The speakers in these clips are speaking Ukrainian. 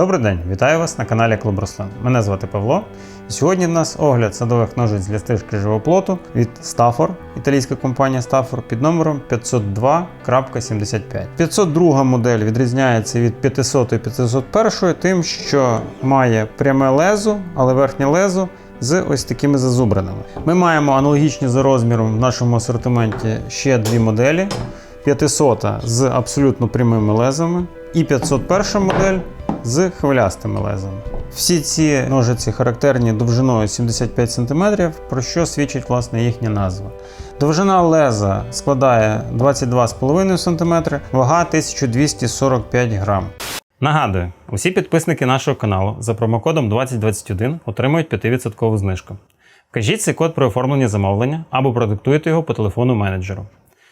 Добрий день, вітаю вас на каналі Клуб Руслан. Мене звати Павло. І сьогодні в нас огляд садових ножиць для стрижки живоплоту від Stafford, італійська компанія Stafford під номером 502.75. 502 модель відрізняється від 500 і 501 тим, що має пряме лезо, але верхнє лезо з ось такими зазубринами. Ми маємо аналогічні за розміром в нашому асортименті ще дві моделі. 500 з абсолютно прямими лезами і 501 модель з хвилястими лезами. Всі ці ножиці характерні довжиною 75 см, про що свідчить власне їхня назва. Довжина леза складає 22,5 см, вага 1245 грам. Нагадую, усі підписники нашого каналу за промокодом 2021 отримують 5% знижку. Вкажіть цей код при оформленні замовлення або продиктуйте його по телефону менеджеру.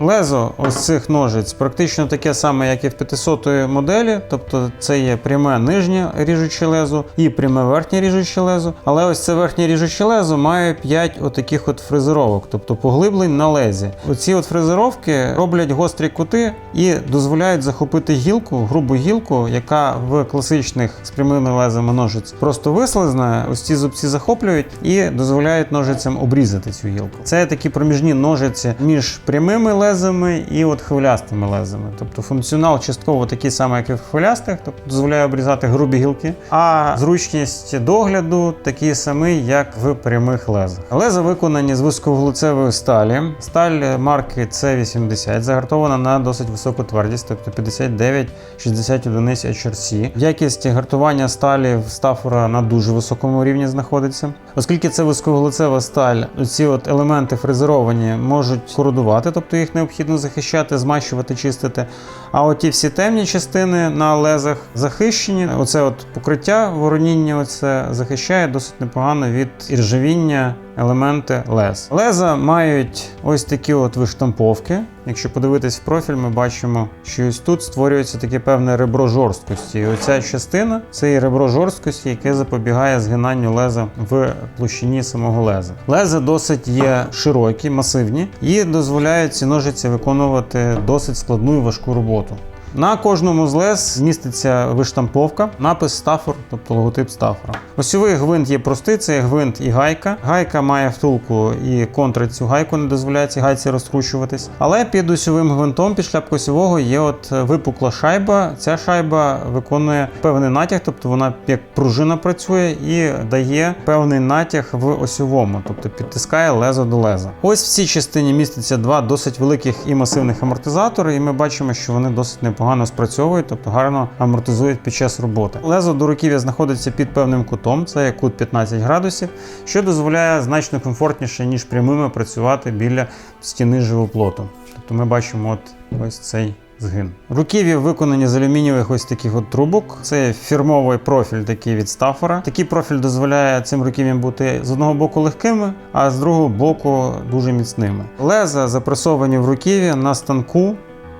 Лезо ось цих ножиць практично таке саме, як і в 500 моделі, тобто це є пряме нижнє ріжуче лезо і пряме верхнє ріжуче лезо. Але ось це верхнє ріжуче лезо має 5 отаких от фрезеровок, тобто поглиблень на лезі. Оці от фрезеровки роблять гострі кути і дозволяють захопити гілку, грубу гілку, яка в класичних з прямими лезами ножиць просто вислизна. Ось ці зубці захоплюють і дозволяють ножицям обрізати цю гілку. Це такі проміжні ножиці між прямими лезами і от хвилястими лезами. Тобто функціонал частково такий самий, як і в хвилястих, тобто дозволяє обрізати грубі гілки, а зручність догляду такий самий, як в прямих лезах. Леза виконані з високовуглецевої сталі. Сталь марки C80 загартована на досить високу твердість, тобто 59-60 одиниць HRC. Якість гартування сталі в стафора на дуже високому рівні знаходиться. Оскільки це високовуглецева сталь, ці от елементи фрезеровані можуть кородувати, тобто їх необхідно захищати, змащувати, чистити. А от ті всі темні частини на лезах захищені. Оце от покриття вороніння оце захищає досить непогано від іржавіння елементи лез. Леза мають ось такі от виштамповки. Якщо подивитись в профіль, ми бачимо, що ось тут створюється таке певне ребро жорсткості. І оця частина це і ребро жорсткості, яке запобігає згинанню леза в площині самого леза. Леза досить є широкі, масивні і дозволяють ці ножиці виконувати досить складну і важку роботу. На кожному з лез міститься виштамповка, напис стафор, тобто логотип стафора. Осьовий гвинт є простий, це гвинт і гайка. Гайка має втулку і контрить цю гайку, не дозволяє цій гайці розкручуватись. Але під осьовим гвинтом, під шляпкою осьового, є от випукла шайба. Ця шайба виконує певний натяг, тобто вона як пружина працює і дає певний натяг в осьовому, тобто підтискає лезо до леза. Ось в цій частині міститься два досить великих і масивних амортизатори, і ми бачимо, що вони досить погано спрацьовують, тобто гарно амортизують під час роботи. Лезо до руків'я знаходиться під певним кутом, це є кут 15 градусів, що дозволяє значно комфортніше, ніж прямими працювати біля стіни живоплоту. Тобто ми бачимо от ось цей. Згин. Руків'я виконані з алюмінієвих ось таких от трубок. Це фірмовий профіль такий від стафора. Такий профіль дозволяє цим руків'ям бути з одного боку легкими, а з другого боку дуже міцними. Леза запресовані в руків'я на станку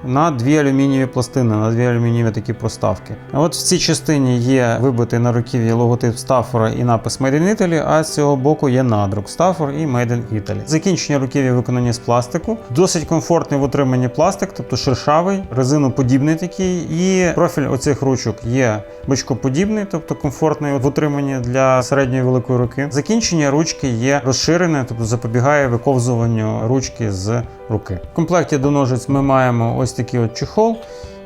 на дві алюмінієві пластини, на дві алюмінієві такі проставки. А от в цій частині є вибитий на руків'ї логотип Stafford і напис Made in Italy, а з цього боку є надрук Stafford і Made in Italy. Закінчення руків'я виконані з пластику. Досить комфортний в утриманні пластик, тобто шершавий, резиноподібний такий. І профіль оцих ручок є бочкоподібний, тобто комфортний в утриманні для середньої великої руки. Закінчення ручки є розширене, тобто запобігає виковзуванню ручки з руки. В комплекті до ножиць ми маємо ось такий от чехол.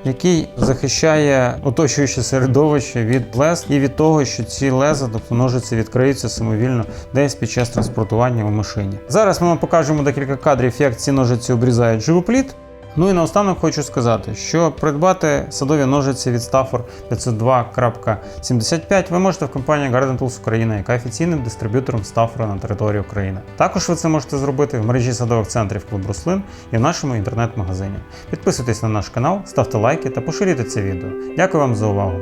Який захищає оточуюче середовище від лез і від того, що ці леза, тобто ножиці, відкриються самовільно десь під час транспортування у машині. Зараз ми вам покажемо декілька кадрів, як ці ножиці обрізають живопліт. Ну і наостанок хочу сказати, що придбати садові ножиці від Stafford 502.75 ви можете в компанії Garden Tools Україна, яка офіційним дистриб'ютором Stafford на території України. Також ви це можете зробити в мережі садових центрів Клуб Руслин і в нашому інтернет-магазині. Підписуйтесь на наш канал, ставте лайки та поширюйте це відео. Дякую вам за увагу!